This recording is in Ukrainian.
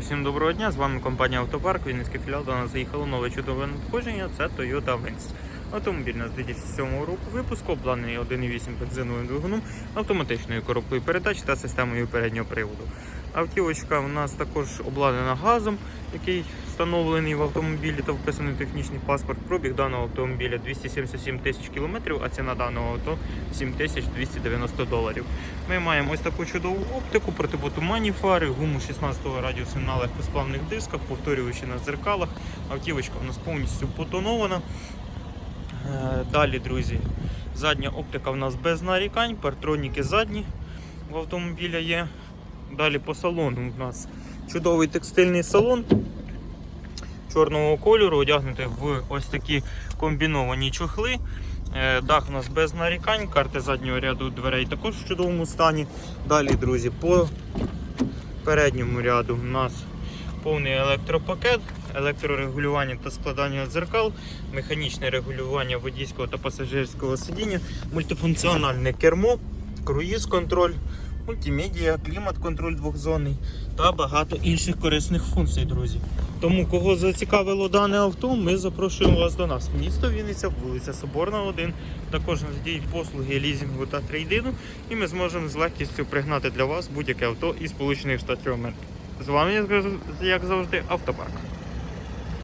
Всім доброго дня, з вами компанія Автопарк, Вінницький філіал. До нас заїхало нове чудове надходження, це Toyota Venst. Автомобіль нас 2007 року випуску, обладнаний 1.8 бензиновим двигуном, автоматичною коробкою передач та системою переднього приводу. Автівочка у нас також обладнана газом, який встановлений в автомобілі та вписаний технічний паспорт. Пробіг даного автомобіля 277 тисяч кілометрів, а ціна даного авто 7290 доларів. Ми маємо ось таку чудову оптику, протипотуманні фари, гуму 16-го радіусу на легкосплавних дисках, повторюючи на дзеркалах. Автівочка у нас повністю потонована. Е, Далі, друзі, задня оптика у нас без нарікань, партроніки задні в автомобіля є. Далі по салону у нас чудовий текстильний салон чорного кольору, одягнутий в ось такі комбіновані чохли. Е, Дах у нас без нарікань, карти заднього ряду дверей також в чудовому стані. Далі, друзі, по передньому ряду у нас повний електропакет, електрорегулювання та складання дзеркал, механічне регулювання водійського та пасажирського сидіння, мультифункціональне кермо, круїз-контроль, мультимедіа, клімат-контроль двохзонний та багато інших корисних функцій, друзі. Тому, кого зацікавило дане авто, ми запрошуємо вас до нас. Місто Вінниця, вулиця Соборна, 1. Також нас діють послуги лізінгу та трейдину, і ми зможемо з легкістю пригнати для вас будь-яке авто із Сполучених Штатів Америки. З вами, як завжди, автопарк.